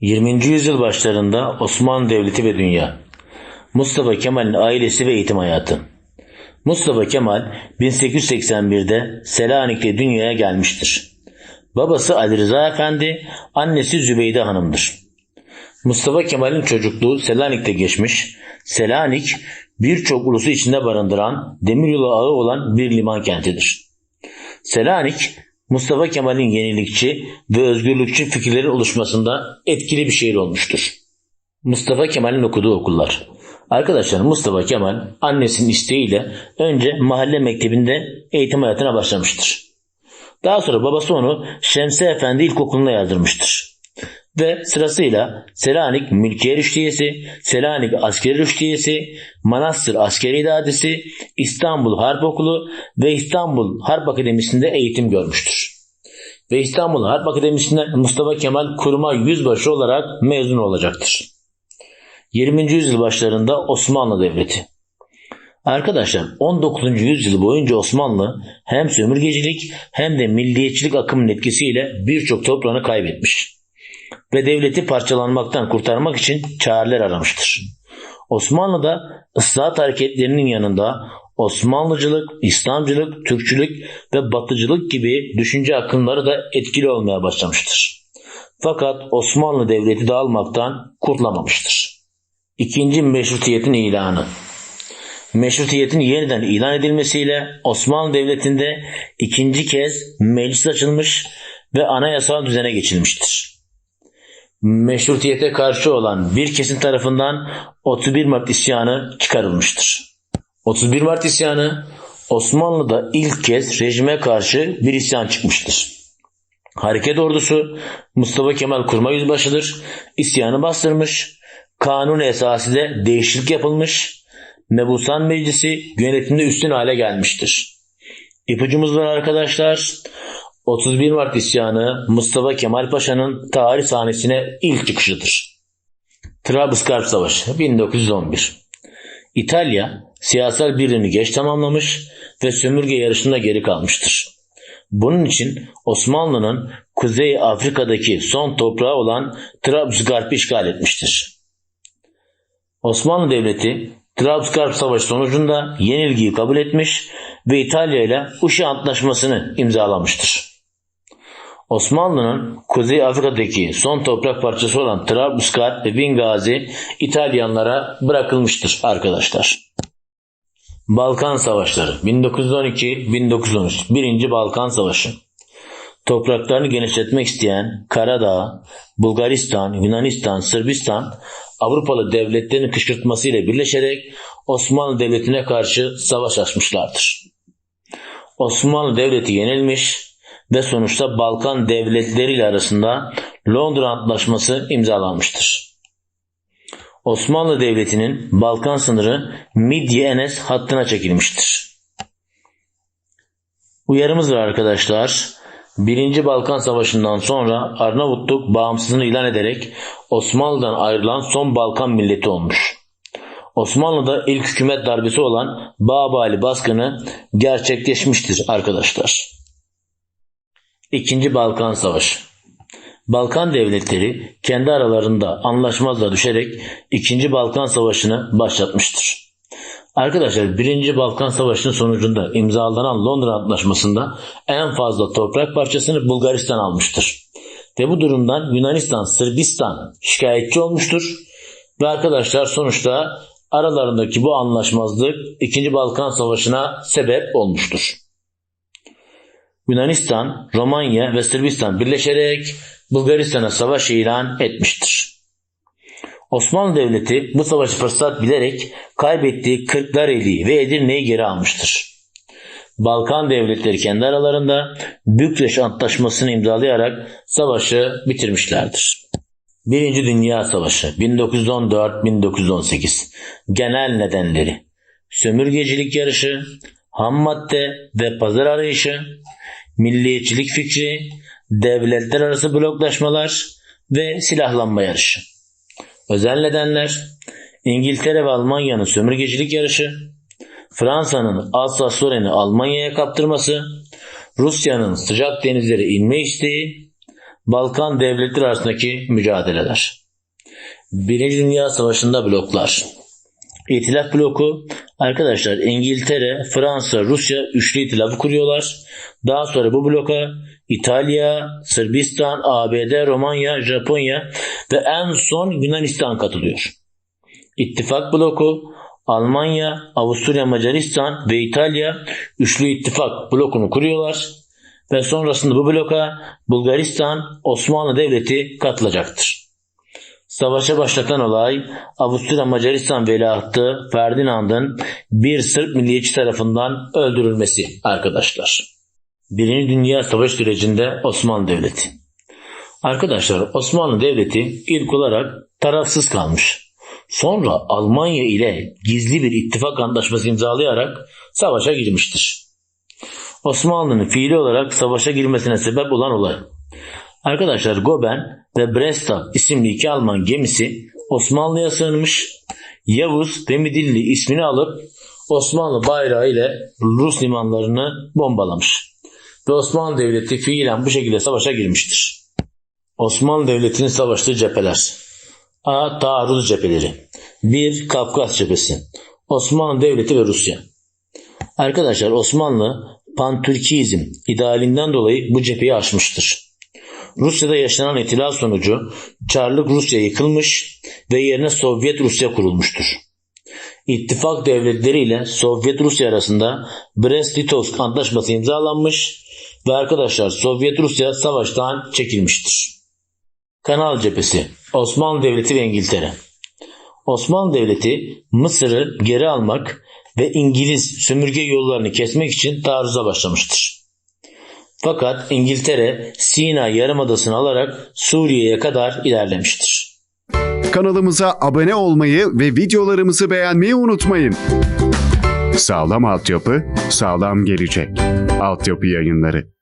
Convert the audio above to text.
20. yüzyıl başlarında Osmanlı Devleti ve Dünya Mustafa Kemal'in ailesi ve eğitim hayatı Mustafa Kemal 1881'de Selanik'te dünyaya gelmiştir. Babası Ali Rıza Efendi, annesi Zübeyde Hanım'dır. Mustafa Kemal'in çocukluğu Selanik'te geçmiş. Selanik birçok ulusu içinde barındıran demiryolu ağı olan bir liman kentidir. Selanik Mustafa Kemal'in yenilikçi ve özgürlükçü fikirlerin oluşmasında etkili bir şehir olmuştur. Mustafa Kemal'in okuduğu okullar. Arkadaşlar Mustafa Kemal annesinin isteğiyle önce mahalle mektebinde eğitim hayatına başlamıştır. Daha sonra babası onu Şemsi Efendi İlkokulu'na yazdırmıştır. Ve sırasıyla Selanik Mülkiye Rüştiyesi, Selanik Askeri Rüştiyesi, Manastır Askeri İdaresi, İstanbul Harp Okulu ve İstanbul Harp Akademisi'nde eğitim görmüştür. Ve İstanbul Harp Akademisi'nden Mustafa Kemal kurma yüzbaşı olarak mezun olacaktır. 20. yüzyıl başlarında Osmanlı Devleti. Arkadaşlar 19. yüzyıl boyunca Osmanlı hem sömürgecilik hem de milliyetçilik akımının etkisiyle birçok toprağını kaybetmiş ve devleti parçalanmaktan kurtarmak için çareler aramıştır. Osmanlı'da ıslahat hareketlerinin yanında Osmanlıcılık, İslamcılık, Türkçülük ve Batıcılık gibi düşünce akımları da etkili olmaya başlamıştır. Fakat Osmanlı Devleti dağılmaktan kurtulamamıştır. İkinci Meşrutiyetin ilanı Meşrutiyetin yeniden ilan edilmesiyle Osmanlı Devleti'nde ikinci kez meclis açılmış ve anayasal düzene geçilmiştir meşrutiyete karşı olan bir kesim tarafından 31 Mart isyanı çıkarılmıştır. 31 Mart isyanı Osmanlı'da ilk kez rejime karşı bir isyan çıkmıştır. Hareket ordusu Mustafa Kemal Kurma Yüzbaşı'dır. İsyanı bastırmış. Kanun esasıyla değişiklik yapılmış. Mebusan Meclisi yönetimde üstün hale gelmiştir. İpucumuz var arkadaşlar. 31 Mart isyanı Mustafa Kemal Paşa'nın tarih sahnesine ilk çıkışıdır. Trablusgarp Savaşı 1911 İtalya siyasal birliğini geç tamamlamış ve sömürge yarışında geri kalmıştır. Bunun için Osmanlı'nın Kuzey Afrika'daki son toprağı olan Trablusgarp'ı işgal etmiştir. Osmanlı Devleti Trablusgarp Savaşı sonucunda yenilgiyi kabul etmiş ve İtalya ile Uşi Antlaşması'nı imzalamıştır. Osmanlı'nın Kuzey Afrika'daki son toprak parçası olan Trablusgarp ve Bingazi İtalyanlara bırakılmıştır arkadaşlar. Balkan Savaşları 1912-1913 1. Balkan Savaşı Topraklarını genişletmek isteyen Karadağ, Bulgaristan, Yunanistan, Sırbistan Avrupalı devletlerin kışkırtmasıyla birleşerek Osmanlı Devleti'ne karşı savaş açmışlardır. Osmanlı Devleti yenilmiş, ve sonuçta Balkan devletleriyle arasında Londra Antlaşması imzalanmıştır. Osmanlı Devleti'nin Balkan sınırı Midye-Enes hattına çekilmiştir. Uyarımız var arkadaşlar. Birinci Balkan Savaşı'ndan sonra Arnavutluk bağımsızlığını ilan ederek Osmanlı'dan ayrılan son Balkan milleti olmuş. Osmanlı'da ilk hükümet darbesi olan Babali baskını gerçekleşmiştir arkadaşlar. İkinci Balkan Savaşı Balkan devletleri kendi aralarında anlaşmazla düşerek İkinci Balkan Savaşı'nı başlatmıştır. Arkadaşlar Birinci Balkan Savaşı'nın sonucunda imzalanan Londra Antlaşması'nda en fazla toprak parçasını Bulgaristan almıştır. Ve bu durumdan Yunanistan, Sırbistan şikayetçi olmuştur. Ve arkadaşlar sonuçta aralarındaki bu anlaşmazlık 2. Balkan Savaşı'na sebep olmuştur. Yunanistan, Romanya ve Sırbistan birleşerek Bulgaristan'a savaş ilan etmiştir. Osmanlı Devleti bu savaşı fırsat bilerek kaybettiği Kırklareli ve Edirne'yi geri almıştır. Balkan devletleri kendi aralarında Bükreş Antlaşması'nı imzalayarak savaşı bitirmişlerdir. Birinci Dünya Savaşı 1914-1918 Genel nedenleri Sömürgecilik yarışı, ham madde ve pazar arayışı, milliyetçilik fikri, devletler arası bloklaşmalar ve silahlanma yarışı. Özel nedenler İngiltere ve Almanya'nın sömürgecilik yarışı, Fransa'nın Alsas-Lorraine'i Almanya'ya kaptırması, Rusya'nın sıcak denizlere inme isteği, Balkan devletleri arasındaki mücadeleler. Birinci Dünya Savaşı'nda bloklar. İtilaf bloku arkadaşlar İngiltere, Fransa, Rusya üçlü itilafı kuruyorlar. Daha sonra bu bloka İtalya, Sırbistan, ABD, Romanya, Japonya ve en son Yunanistan katılıyor. İttifak bloku Almanya, Avusturya, Macaristan ve İtalya üçlü ittifak blokunu kuruyorlar ve sonrasında bu bloka Bulgaristan, Osmanlı Devleti katılacaktır. Savaşa başlatan olay Avusturya Macaristan veliahtı Ferdinand'ın bir Sırp milliyetçi tarafından öldürülmesi arkadaşlar. Birinci Dünya Savaşı sürecinde Osmanlı Devleti. Arkadaşlar Osmanlı Devleti ilk olarak tarafsız kalmış. Sonra Almanya ile gizli bir ittifak antlaşması imzalayarak savaşa girmiştir. Osmanlı'nın fiili olarak savaşa girmesine sebep olan olay. Arkadaşlar Goben ve Bresta isimli iki Alman gemisi Osmanlı'ya sığınmış. Yavuz ve Midilli ismini alıp Osmanlı bayrağı ile Rus limanlarını bombalamış. Ve Osmanlı Devleti fiilen bu şekilde savaşa girmiştir. Osmanlı Devleti'nin savaştığı cepheler. A. Taarruz cepheleri. 1. Kafkas cephesi. Osmanlı Devleti ve Rusya. Arkadaşlar Osmanlı Pantürkizm idealinden dolayı bu cepheyi aşmıştır. Rusya'da yaşanan ihtilal sonucu Çarlık Rusya yıkılmış ve yerine Sovyet Rusya kurulmuştur. İttifak devletleri ile Sovyet Rusya arasında Brest-Litovsk antlaşması imzalanmış ve arkadaşlar Sovyet Rusya savaştan çekilmiştir. Kanal cephesi Osmanlı Devleti ve İngiltere Osmanlı Devleti Mısır'ı geri almak ve İngiliz sömürge yollarını kesmek için taarruza başlamıştır. Fakat İngiltere Sina Yarımadası'nı alarak Suriye'ye kadar ilerlemiştir. Kanalımıza abone olmayı ve videolarımızı beğenmeyi unutmayın. Sağlam altyapı, sağlam gelecek. Altyapı yayınları.